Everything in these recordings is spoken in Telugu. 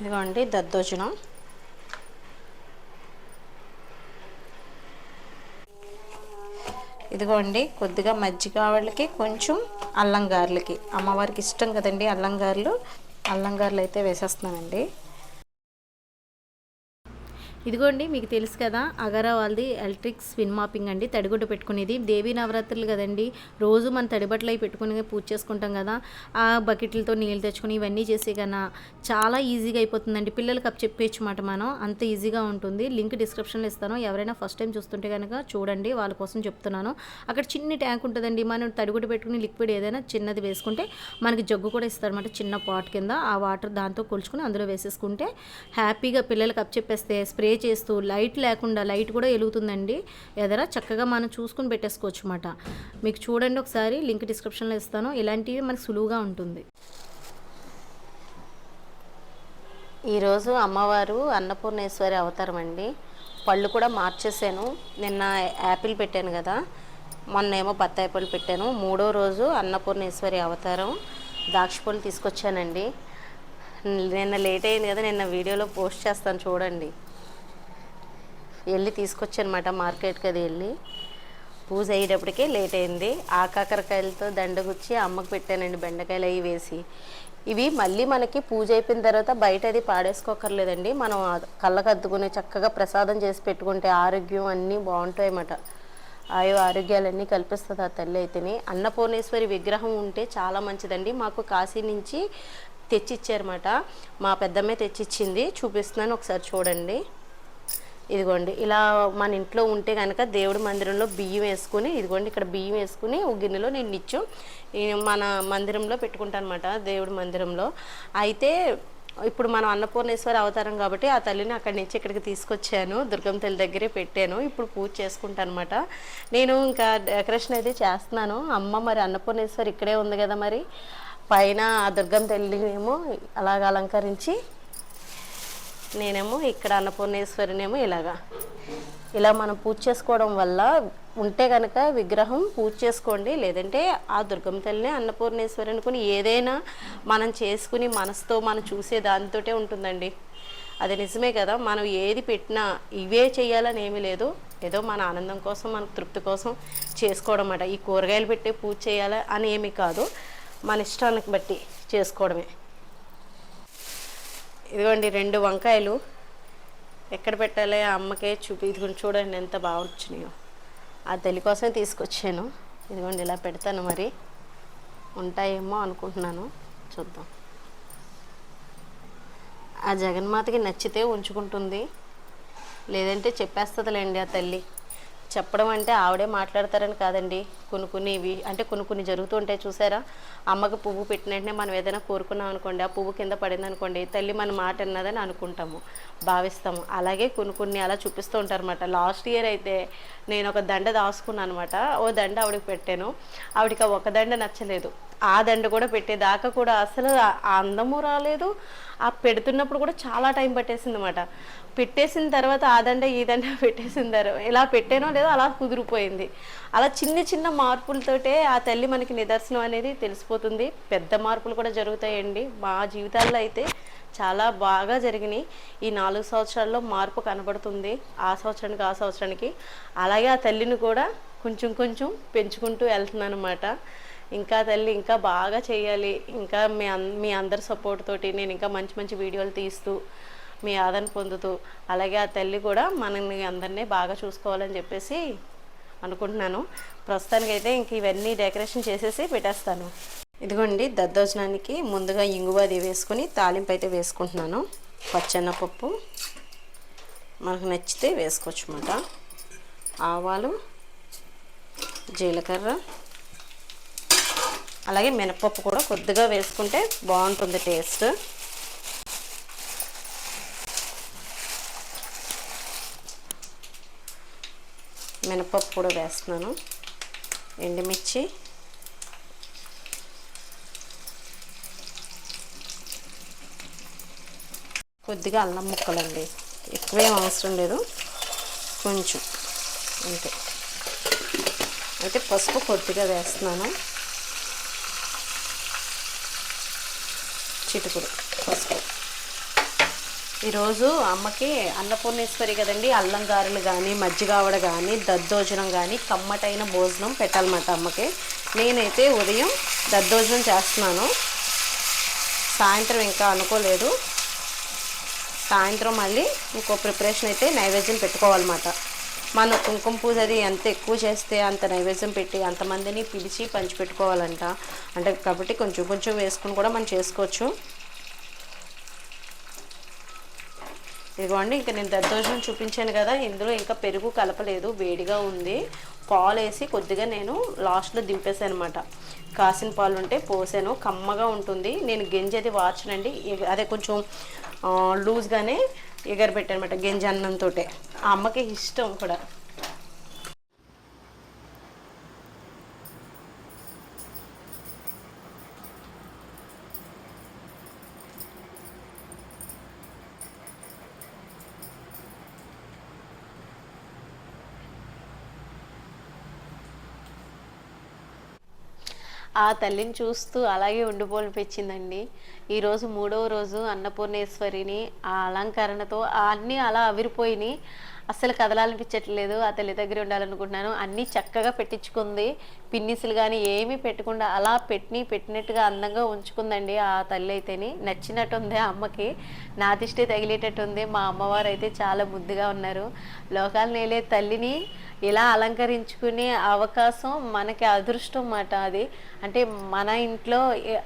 ఇదిగోండి దద్దోజనం. ఇదిగోండి కొద్దిగా మజ్జిగ వాళ్ళకి కొంచెం అల్లం గారెలకి. అమ్మవారికి ఇష్టం కదండి అల్లం గారెలు. అల్లం గారెలు అయితే వేసేస్తున్నానండి. ఇదిగోండి మీకు తెలుసు కదా అగరా వాళ్ళది ఎలక్ట్రిక్ స్విన్ మాపింగ్ అండి. తడిగుడ్డ పెట్టుకునేది. దేవీ నవరాత్రులు కదండి. రోజు మనం తడిబట్టలు అవి పెట్టుకుని పూజ చేసుకుంటాం కదా. ఆ బకెట్లతో నీళ్ళు తెచ్చుకొని ఇవన్నీ చేసే కన్నా చాలా ఈజీగా అయిపోతుందండి. పిల్లలకి అప్ చెప్పేయచ్చు మాట మనం. అంత ఈజీగా ఉంటుంది. లింక్ డిస్క్రిప్షన్లో ఇస్తాను. ఎవరైనా ఫస్ట్ టైం చూస్తుంటే కనుక చూడండి. వాళ్ళ కోసం చెప్తున్నాను. అక్కడ చిన్ని ట్యాంక్ ఉంటుందండి. మనం తడిగుడ్డ పెట్టుకుని లిక్విడ్ ఏదైనా చిన్నది వేసుకుంటే మనకి జగ్గు కూడా ఇస్తారన్నమాట చిన్న పాట్ కింద. ఆ వాటర్ దాంతో కొలుచుకుని అందులో వేసేసుకుంటే హ్యాపీగా పిల్లలకి అప్ చెప్పేస్తే స్ప్రే చేస్తూ లైట్ లేకుండా లైట్ కూడా వెలుగుతుందండి. ఎదర చక్కగా మనం చూసుకుని పెట్టేసుకోవచ్చు అన్నమాట మీకు చూడండి ఒకసారి లింక్ డిస్క్రిప్షన్లో ఇస్తాను. ఇలాంటివి మనకు సులువుగా ఉంటుంది. ఈరోజు అమ్మవారు అన్నపూర్ణేశ్వరి అవతారం అండి పళ్ళు కూడా మార్చేసాను నిన్న యాపిల్ పెట్టాను కదా. మొన్న ఏమో బత్తాయి పళ్ళు పెట్టాను. మూడో రోజు అన్నపూర్ణేశ్వరి అవతారం. ద్రాక్ష పళ్ళు తీసుకొచ్చానండి. నిన్న లేట్ అయింది కదా నిన్న వీడియోలో పోస్ట్ చేస్తాను చూడండి. వెళ్ళి తీసుకొచ్చానమాట మార్కెట్కి అది వెళ్ళి. పూజ అయ్యేటప్పటికే లేట్ అయింది. ఆ కాకరకాయలతో దండగుచ్చి అమ్మకు పెట్టానండి బెండకాయలు అవి వేసి. ఇవి మళ్ళీ మనకి పూజ అయిపోయిన తర్వాత బయట అది పాడేసుకోకర్లేదండి. మనం కళ్ళకు అద్దుకునే చక్కగా ప్రసాదం చేసి పెట్టుకుంటే ఆరోగ్యం అన్నీ బాగుంటాయన్నమాట. ఆయో ఆయు ఆరోగ్యాలన్నీ కల్పిస్తుంది ఆ తల్లి అయితేనే. అన్నపూర్ణేశ్వరి విగ్రహం ఉంటే చాలా మంచిదండి. మాకు కాశీ నుంచి తెచ్చిచ్చారన్నమాట. మా పెద్దమ్మే తెచ్చిచ్చింది. చూపిస్తున్నాను ఒకసారి చూడండి. ఇదిగోండి ఇలా మన ఇంట్లో ఉంటే కనుక దేవుడి మందిరంలో బియ్యం వేసుకుని ఇదిగోండి ఇక్కడ బియ్యం వేసుకుని ఒక గిన్నెలో నేను నిత్యం మన మందిరంలో పెట్టుకుంటాను అనమాట దేవుడి మందిరంలో. అయితే ఇప్పుడు మనం అన్నపూర్ణేశ్వరి అవతారం కాబట్టి ఆ తల్లిని అక్కడి నుంచి ఇక్కడికి తీసుకొచ్చాను దుర్గం తల్లి దగ్గరే పెట్టాను. ఇప్పుడు పూజ చేసుకుంటాను అనమాట నేను ఇంకా డెకరేషన్ అయితే చేస్తున్నాను. అమ్మ మరి అన్నపూర్ణేశ్వరి ఇక్కడే ఉంది కదా మరి. పైన ఆ దుర్గం తల్లిని ఏమో అలాగ అలంకరించి నేనేమో ఇక్కడ అన్నపూర్ణేశ్వరినేమో ఇలాగా. ఇలా మనం పూజ చేసుకోవడం వల్ల ఉంటే కనుక విగ్రహం పూజ చేసుకోండి లేదంటే ఆ దుర్గం తల్లిని అన్నపూర్ణేశ్వరి అనుకుని ఏదైనా మనం చేసుకుని మనసుతో మనం చూసే దానితోటే ఉంటుందండి. అది నిజమే కదా మనం ఏది పెట్టినా ఇవే చేయాలని ఏమీ లేదు. ఏదో మన ఆనందం కోసం మన తృప్తి కోసం చేసుకోవడం అన్నమాట. ఈ కూరగాయలు పెట్టి పూజ చేయాలా అని ఏమీ కాదు. మన ఇష్టానికి బట్టి చేసుకోవడమే. ఇదిగోండి రెండు వంకాయలు. ఎక్కడ పెట్టాలి? ఆ అమ్మకే చూపి ఇదిగోండి చూడండి ఎంత బాగా వచ్చినాయో ఆ తల్లి కోసమే తీసుకొచ్చాను. ఇదిగోండి ఇలా పెడతాను మరి. ఉంటాయేమో అనుకుంటున్నాను. చూద్దాం. ఆ జగన్మాతకి నచ్చితే ఉంచుకుంటుంది. లేదంటే చెప్పేస్తుందిలేండి ఆ తల్లి. చెప్పడం అంటే ఆవిడే మాట్లాడతారని కాదండి. కొన్ని కొన్ని ఇవి అంటే కొన్ని కొన్ని జరుగుతుంటాయి చూసారా? అమ్మకి పువ్వు పెట్టిన వెంటనే మనం ఏదైనా కోరుకున్నాం అనుకోండి ఆ పువ్వు కింద పడింది అనుకోండి తల్లి మన మాట అన్నదని అనుకుంటాము భావిస్తాము. అలాగే కొన్ని కొన్ని అలా చూపిస్తూ ఉంటారు అనమాట లాస్ట్ ఇయర్ అయితే నేను ఒక దండ దాచుకున్నాను అనమాట ఓ దండ ఆవిడకి పెట్టాను. ఆవిడకి ఒక దండ నచ్చలేదు. ఆ దండ కూడా పెట్టేదాకా కూడా అసలు అందము రాలేదు. ఆ పెడుతున్నప్పుడు కూడా చాలా టైం పట్టేసింది అనమాట పెట్టేసిన తర్వాత ఆ దండ ఈ దండ పెట్టేసిన తర్వాత ఇలా పెట్టానో లేదో అలా కుదిరిపోయింది. అలా చిన్న చిన్న మార్పులతోటే ఆ తల్లి మనకి నిదర్శనం అనేది తెలిసిపోతుంది. పెద్ద మార్పులు కూడా జరుగుతాయండి. మా జీవితాల్లో అయితే చాలా బాగా జరిగినాయి. ఈ నాలుగు సంవత్సరాల్లో మార్పు కనబడుతుంది. ఆ సంవత్సరానికి ఆ సంవత్సరానికి. అలాగే ఆ తల్లిని కూడా కొంచెం కొంచెం పెంచుకుంటూ వెళ్తున్నాను అనమాట ఇంకా తల్లి ఇంకా బాగా చేయాలి. ఇంకా మీ మీ అందరి సపోర్ట్ తోటి నేను ఇంకా మంచి మంచి వీడియోలు తీస్తూ మీ ఆదరణ పొందుతూ అలాగే ఆ తల్లి కూడా మనల్ని అందరినీ బాగా చూసుకోవాలని చెప్పేసి అనుకుంటున్నాను. ప్రస్తుతానికైతే ఇంక ఇవన్నీ డెకరేషన్ చేసేసి పెట్టేస్తాను. ఇదిగోండి దద్దోజనానికి ముందుగా ఇంగువ అది వేసుకొని తాలింపు అయితే వేసుకుంటున్నాను. పచ్చెన్నపప్పు మనకు నచ్చితే వేసుకోవచ్చు అన్నమాట ఆవాలు జీలకర్ర అలాగే మినపప్పు కూడా కొద్దిగా వేసుకుంటే బాగుంటుంది టేస్ట్. మినపప్పు కూడా వేస్తున్నాను. ఎండుమిర్చి. కొద్దిగా అల్లం ముక్కలండి. ఎక్కువేం అవసరం లేదు. కొంచెం. అంతే. అయితే పసుపు కొద్దిగా వేస్తున్నాను. చిటుకుడు పసుపు. ఈరోజు అమ్మకి అన్నపూర్ణేశ్వరి కదండి అల్లం గారెలు కానీ మజ్జిగావడ కానీ దద్దోజనం కానీ కమ్మటైన భోజనం పెట్టాలన్నమాట అమ్మకి. నేనైతే ఉదయం దద్దోజనం చేస్తున్నాను. సాయంత్రం ఇంకా అనుకోలేదు. సాయంత్రం మళ్ళీ ఇంకో ప్రిపరేషన్ అయితే నైవేద్యం పెట్టుకోవాలన్నమాట. మన కుంకుమ పూజ అది ఎంత ఎక్కువ చేస్తే అంత నైవేద్యం పెట్టి అంతమందిని పిలిచి పంచిపెట్టుకోవాలంట. అంటే కాబట్టి కొంచెం కొంచెం వేసుకుని కూడా మనం చేసుకోవచ్చు. ఇదిగోండి ఇంకా నేను దద్దోజనం చూపించాను కదా ఇందులో ఇంకా పెరుగు కలపలేదు వేడిగా ఉంది. పాలు వేసి కొద్దిగా నేను లాస్ట్లో దింపేసాను అనమాట కాసిన పాలు ఉంటే పోసాను కమ్మగా ఉంటుంది. నేను గింజ అది వార్చనండి. అదే కొంచెం లూజ్గానే ఎగరబెట్టాను అనమాట గింజ అన్నంతో ఆ అమ్మకి ఇష్టం కూడా. ఆ తల్లిని చూస్తూ అలాగే ఉండిపోనిపించిందండి. ఈరోజు మూడవ రోజు అన్నపూర్ణేశ్వరిని ఆ అలంకరణతో అన్నీ అలా అవిరిపోయినాయి అస్సలు కదలాలనిపించట్లేదు ఆ తల్లి దగ్గర ఉండాలనుకుంటున్నాను. అన్నీ చక్కగా పెట్టించుకుంది. పిన్నిసులు కానీ ఏమీ పెట్టకుండా అలా పెట్టి పెట్టినట్టుగా అందంగా ఉంచుకుందండి ఆ తల్లి అయితేని. నచ్చినట్టుంది ఆ అమ్మకి. నా దిష్టి తగిలేటట్టుంది. మా అమ్మవారు అయితే చాలా ముద్దుగా ఉన్నారు. లోకాలు నేలే తల్లిని ఇలా అలంకరించుకునే అవకాశం మనకి అదృష్టం మాట అది. అంటే మన ఇంట్లో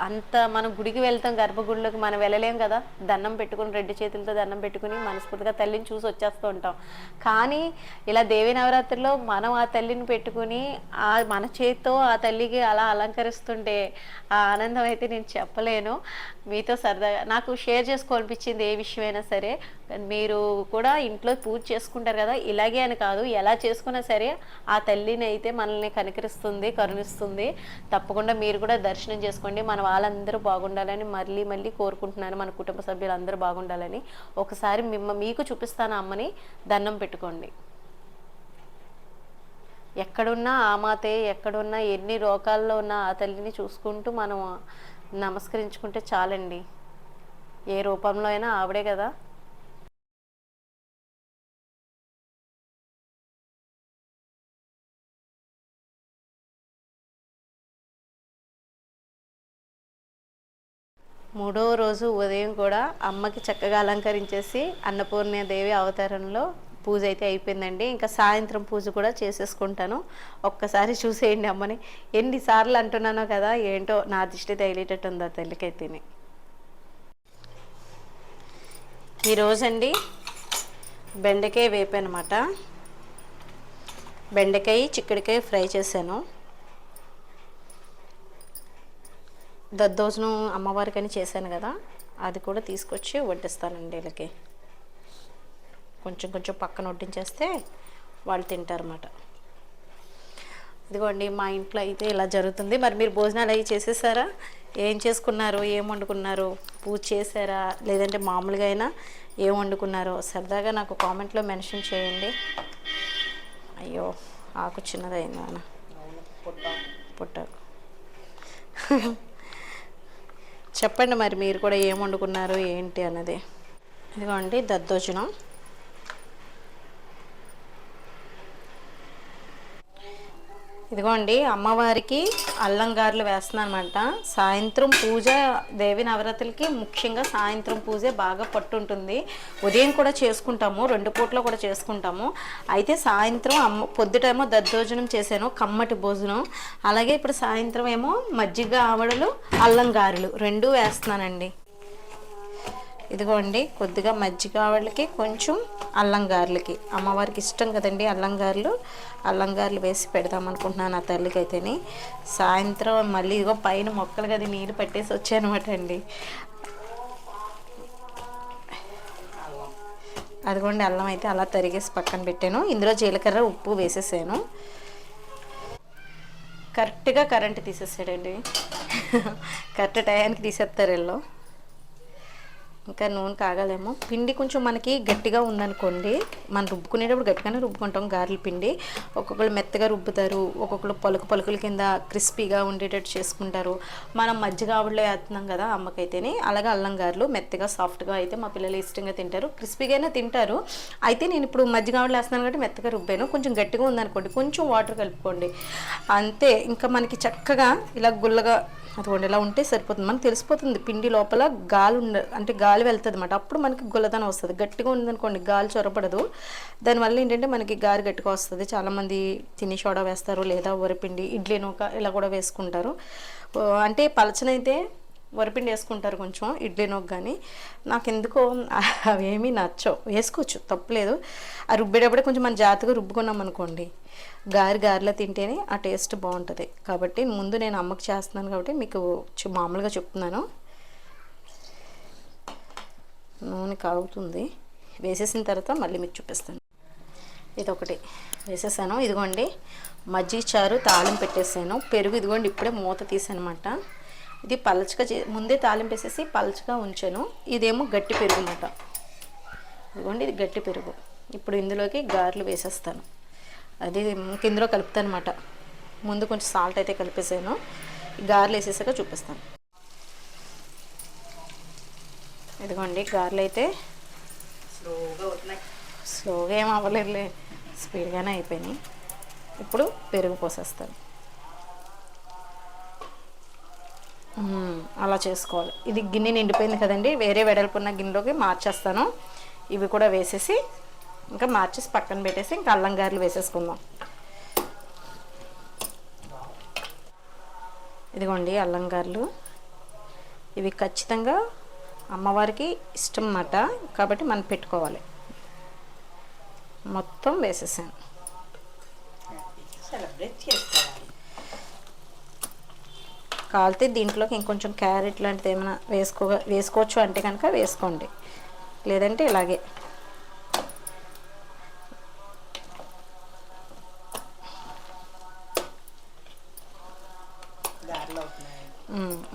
అంత మనం గుడికి వెళ్తాం గర్భగుడిలోకి మనం వెళ్ళలేం కదా. దండం పెట్టుకుని రెండు చేతులతో దండం పెట్టుకుని మనస్ఫూర్తిగా తల్లిని చూసి వచ్చేస్తూ ఉంటాం. కానీ ఇలా దేవి నవరాత్రిలో మనం ఆ తల్లిని పెట్టుకుని ఆ మన చేత్తో ఆ తల్లికి అలా అలంకరిస్తుంటే ఆ ఆనందం అయితే నేను చెప్పలేను. మీతో సరదాగా నాకు షేర్ చేసుకోవాలనిపించింది ఏ విషయమైనా సరే. మీరు కూడా ఇంట్లో పూజ చేసుకుంటారు కదా ఇలాగే అని కాదు ఎలా చేసుకున్నా సరే ఆ తల్లిని అయితే మనల్ని కనికరిస్తుంది కరుణిస్తుంది. తప్పకుండా మీరు కూడా దర్శనం చేసుకోండి. మన వాళ్ళందరూ బాగుండాలని మళ్ళీ మళ్ళీ కోరుకుంటున్నాను. మన కుటుంబ సభ్యులందరూ బాగుండాలని. ఒకసారి మిమ్మ మీకు చూపిస్తాను అమ్మని. దండం పెట్టుకోండి. ఎక్కడున్నా ఆ మాతే ఎక్కడున్నా ఎన్ని రోగాల్లో ఉన్న ఆ తల్లిని చూసుకుంటూ మనం నమస్కరించుకుంటే చాలండి. ఏ రూపంలో అయినా ఆవిడే కదా. మూడో రోజు ఉదయం కూడా అమ్మకి చక్కగా అలంకరించేసి అన్నపూర్ణ దేవి అవతారంలో పూజ అయితే అయిపోయిందండి. ఇంకా సాయంత్రం పూజ కూడా చేసేసుకుంటాను. ఒక్కసారి చూసేయండి అమ్మని. ఎన్నిసార్లు అంటున్నానో కదా ఏంటో నా దిష్టి తగిలేటట్టు ఉందా ఆ తల్లికైతేనే. ఈరోజండి బెండకాయ వేపనమాట. బెండకాయ చిక్కుడుకాయ ఫ్రై చేశాను. దద్దోజనం అమ్మవారికని చేశాను కదా అది కూడా తీసుకొచ్చి వడ్డిస్తానండి వీళ్ళకి. కొంచెం కొంచెం పక్కన వడ్డించేస్తే వాళ్ళు తింటారన్నమాట. ఇదిగోండి మా ఇంట్లో అయితే ఇలా జరుగుతుంది. మరి మీరు భోజనాలు అవి చేసేసారా? ఏం చేసుకున్నారు? ఏం వండుకున్నారు? పూజ చేశారా? లేదంటే మామూలుగా అయినా ఏం వండుకున్నారో సరదాగా నాకు కామెంట్లో మెన్షన్ చేయండి. అయ్యో ఆకు చిన్నదైంది నాన్న. పుట్టాకు చెప్పండి మరి మీరు కూడా ఏం వండుకున్నారు ఏంటి అన్నది. ఇదిగోండి దద్దోజనం. ఇదిగోండి అమ్మవారికి అల్లం గారెలు వేస్తున్నాను అనమాట సాయంత్రం పూజ దేవి నవరాత్రులకి ముఖ్యంగా సాయంత్రం పూజ బాగా పట్టుంటుంది. ఉదయం కూడా చేసుకుంటాము రెండు పూట్లో కూడా చేసుకుంటాము. అయితే సాయంత్రం అమ్మ పొద్దుటేమో దద్దోజనం చేశాను కమ్మటి భోజనం. అలాగే ఇప్పుడు సాయంత్రం ఏమో మజ్జిగ ఆవడలు అల్లం గారెలు రెండూ వేస్తున్నానండి. ఇదిగోండి కొద్దిగా మజ్జిగ ఆవడలకి కొంచెం అల్లం గారెలకి అమ్మవారికి ఇష్టం కదండి అల్లం గారెలు అల్లం గారెలు వేసి పెడదాం అనుకుంటున్నాను ఆ తల్లికి అయితేని సాయంత్రం మళ్ళీ ఇగో పైన మొక్కలు కదా నీళ్ళు పట్టేసి వచ్చానమాట అండి. అదిగోండి అల్లం అయితే అలా తరిగేసి పక్కన పెట్టాను. ఇందులో జీలకర్ర ఉప్పు వేసేసాను. కరెక్ట్గా కరెంట్ తీసేసాడండి. కరెక్ట్ టయానికి తీసేస్తారు వీళ్ళు. ఇంకా నూనె కాగలేము. పిండి కొంచెం మనకి గట్టిగా ఉందనుకోండి మనం రుబ్బుకునేటప్పుడు గట్టిగానే రుబ్బుకుంటాం గారెల పిండి. ఒక్కొక్కరు మెత్తగా రుబ్బుతారు ఒక్కొక్కరు పలుకు పలుకుల కింద క్రిస్పీగా ఉండేటట్టు చేసుకుంటారు. మనం మజ్జిగ ఆవిడలో వేస్తున్నాం కదా అమ్మకైతేనే అలాగే అల్లం గారెలు మెత్తగా సాఫ్ట్గా అయితే మా పిల్లలు ఇష్టంగా తింటారు. క్రిస్పీగానే తింటారు. అయితే నేను ఇప్పుడు మజ్జిగ ఆవిడలో వేస్తున్నాను కాబట్టి మెత్తగా రుబ్బాను. కొంచెం గట్టిగా ఉందనుకోండి కొంచెం వాటర్ కలుపుకోండి. అంతే ఇంకా మనకి చక్కగా ఇలా గుల్లగా అదిగోండి ఇలా ఉంటే సరిపోతుంది. మనకు తెలిసిపోతుంది పిండి లోపల గాలి ఉండ అంటే గాలి వెళ్తుంది అనమాట అప్పుడు మనకి గుల్లదనం వస్తుంది. గట్టిగా ఉందనుకోండి గాలి చొరపడదు దానివల్ల ఏంటంటే మనకి గారి గట్టిగా వస్తుంది. చాలామంది తిని సోడా వేస్తారు లేదా వరిపిండి ఇడ్లీ నూక ఇలా కూడా వేసుకుంటారు. అంటే పలచనైతే వరిపిండి వేసుకుంటారు కొంచెం ఇడ్లీ నూక కానీ నాకు ఎందుకో అవేమీ నచ్చవు. వేసుకోవచ్చు తప్పులేదు. ఆ రుబ్బేటప్పుడే కొంచెం మన జాగ్రత్తగా రుబ్బుకున్నాం అనుకోండి గారి గారెలో తింటేనే ఆ టేస్ట్ బాగుంటుంది. కాబట్టి ముందు నేను అమ్మకి చేస్తున్నాను కాబట్టి మీకు మామూలుగా చెప్తున్నాను. నూనె కాగుతుంది. వేసేసిన తర్వాత మళ్ళీ మీకు చూపిస్తాను. ఇది ఒకటి వేసేసాను. ఇదిగోండి. మజ్జిగ చారు తాళింపు పెట్టేసాను. పెరుగు ఇదిగోండి ఇప్పుడే మూత తీసానమాట. ఇది పలచగా ముందే తాళింపు వేసేసి పలచగా ఉంచాను. ఇదేమో గట్టి పెరుగు అన్నమాట. ఇదిగోండి ఇది గట్టి పెరుగు. ఇప్పుడు ఇందులోకి గారెలు వేసేస్తాను. అది ఇంక ఇందులో కలుపుతాను అనమాట ముందు కొంచెం సాల్ట్ అయితే కలిపేసాను. గారెలు వేసేసాక చూపిస్తాను. ఇదిగోండి గారెలు అయితే స్లోగా ఏం అవ్వలేదులే. స్పీడ్గానే అయిపోయినాయి. ఇప్పుడు పెరుగు పోసేస్తాను. అలా చేసుకోవాలి. ఇది గిన్నె నిండిపోయింది కదండి. వేరే వెడల్పున్న గిన్నెలోకి మార్చేస్తాను. ఇవి కూడా వేసేసి ఇంకా మార్చేసి పక్కన పెట్టేసి ఇంకా అల్లం గారెలు వేసేసుకుందాం. ఇదిగోండి అల్లం గారెలు. ఇవి ఖచ్చితంగా అమ్మవారికి ఇష్టం అన్నమాట కాబట్టి మనం పెట్టుకోవాలి. మొత్తం వేసేసాను. సెలబ్రేట్ చేసుకోవాలి. కాలితే దీంట్లోకి ఇంకొంచెం క్యారెట్ లాంటిది ఏమైనా వేసుకో వేసుకోవచ్చు అంటే కనుక వేసుకోండి. లేదంటే ఇలాగే.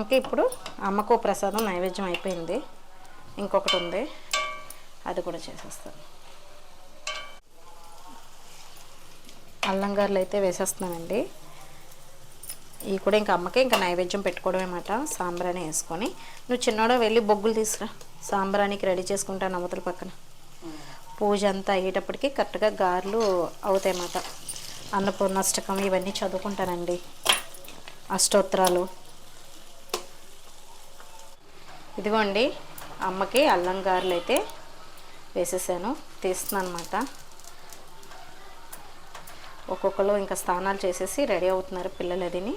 ఇంకా ఇప్పుడు అమ్మకు ప్రసాదం నైవేద్యం అయిపోయింది. ఇంకొకటి ఉంది. అది కూడా చేసేస్తాను. అల్లం గారెలు అయితే వేసేస్తున్నానండి. ఇవి కూడా ఇంకా అమ్మకే ఇంకా నైవేద్యం పెట్టుకోవడం అన్నమాట. సాంబ్రాణి వేసుకొని. నువ్వు చిన్నోడో వెళ్ళి బొగ్గులు తీసుకురా. సాంబ్రానికి రెడీ చేసుకుంటాను అవతల పక్కన. పూజ అంతా అయ్యేటప్పటికి కరెక్ట్గా గారెలు అవుతాయి అన్నమాట అన్నపూర్ణాష్టకం ఇవన్నీ చదువుకుంటానండి. అష్టోత్తరాలు. ఇదిగోండి అమ్మకి అల్లం గారెలు అయితే వేసేసాను. తీస్తున్నాను అనమాట ఒక్కొక్కరు ఇంకా స్నానాలు చేసేసి రెడీ అవుతున్నారు పిల్లలు అదిని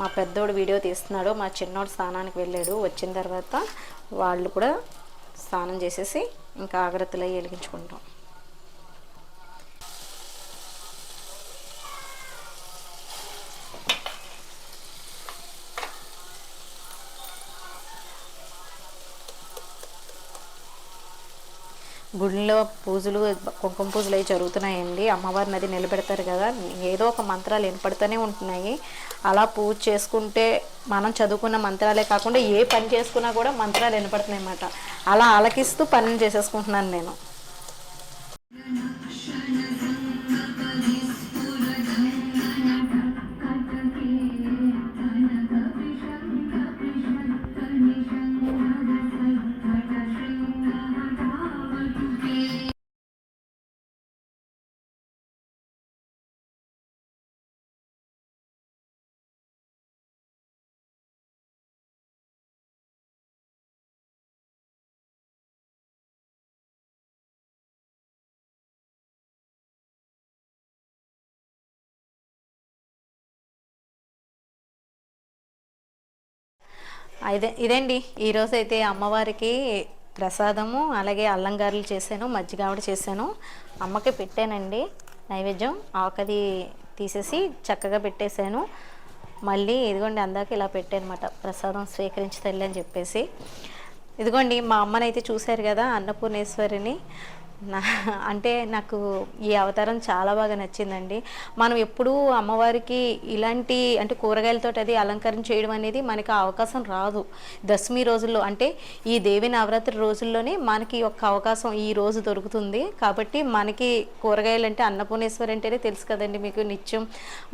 మా పెద్దోడు వీడియో తీస్తున్నాడు. మా చిన్నోడు స్నానానికి వెళ్ళాడు. వచ్చిన తర్వాత వాళ్ళు కూడా స్నానం చేసేసి ఇంకా ఆగ్రత్తలు అవి వెలిగించుకుంటాం. గుడిలో పూజలు కుంకుమ పూజలు అవి జరుగుతున్నాయండి. అమ్మవారిని అది నిలబెడతారు కదా. ఏదో ఒక మంత్రాలు వినపడుతూనే ఉంటున్నాయి. అలా పూజ చేసుకుంటే మనం చదువుకున్న మంత్రాలే కాకుండా ఏ పని చేసుకున్నా కూడా మంత్రాలు వినపడుతున్నాయి అన్నమాట అలా ఆలకిస్తూ పనులు చేసేసుకుంటున్నాను నేను. ఇదే ఇదండి. ఈరోజు అయితే అమ్మవారికి ప్రసాదము అలాగే అల్లం గారెలు చేశాను మజ్జిగ ఆవిడ చేశాను. అమ్మకి పెట్టానండి నైవేద్యం. ఆకది తీసేసి చక్కగా పెట్టేశాను. మళ్ళీ ఇదిగోండి అందాక ఇలా పెట్టానమాట. ప్రసాదం స్వీకరించి తల్లి అని చెప్పేసి. ఇదిగోండి మా అమ్మనైతే చూశారు కదా అన్నపూర్ణేశ్వరిని. నా అంటే నాకు ఈ అవతారం చాలా బాగా నచ్చిందండి. మనం ఎప్పుడూ అమ్మవారికి ఇలాంటి అంటే కూరగాయలతో అది అలంకరణ చేయడం అనేది మనకి అవకాశం రాదు. దశమి రోజుల్లో అంటే ఈ దేవి నవరాత్రి రోజుల్లోనే మనకి ఒక అవకాశం ఈ రోజు దొరుకుతుంది. కాబట్టి మనకి కూరగాయలు అంటే అన్నపూర్ణేశ్వరి అంటేనే తెలుసు కదండి మీకు. నిత్యం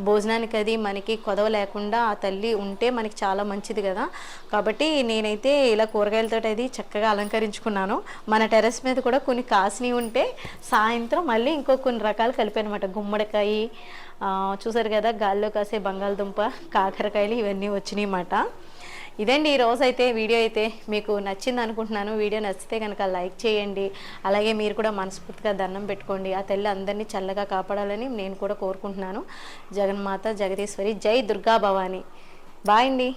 భోజనానికి అది మనకి కొదవ లేకుండా ఆ తల్లి ఉంటే మనకి చాలా మంచిది కదా. కాబట్టి నేనైతే ఇలా కూరగాయలతో అది చక్కగా అలంకరించుకున్నాను. మన టెర్రస్ మీద కూడా కొన్ని కాసినవి ఉంటే సాయంత్రం మళ్ళీ ఇంకో కొన్ని రకాలు కలిపానమాట గుమ్మడికాయ చూసారు కదా గాల్లో కాసే బంగాళదుంప కాకరకాయలు ఇవన్నీ వచ్చినాయి అన్నమాట ఇదండి ఈరోజు అయితే వీడియో అయితే. మీకు నచ్చింది అనుకుంటున్నాను. వీడియో నచ్చితే కనుక లైక్ చేయండి. అలాగే మీరు కూడా మనస్ఫూర్తిగా దండం పెట్టుకోండి. ఆ తల్లి అందరినీ చల్లగా కాపాడాలని నేను కూడా కోరుకుంటున్నాను. జగన్మాత జగదీశ్వరి జై దుర్గా భవాని బాయ్ అండి.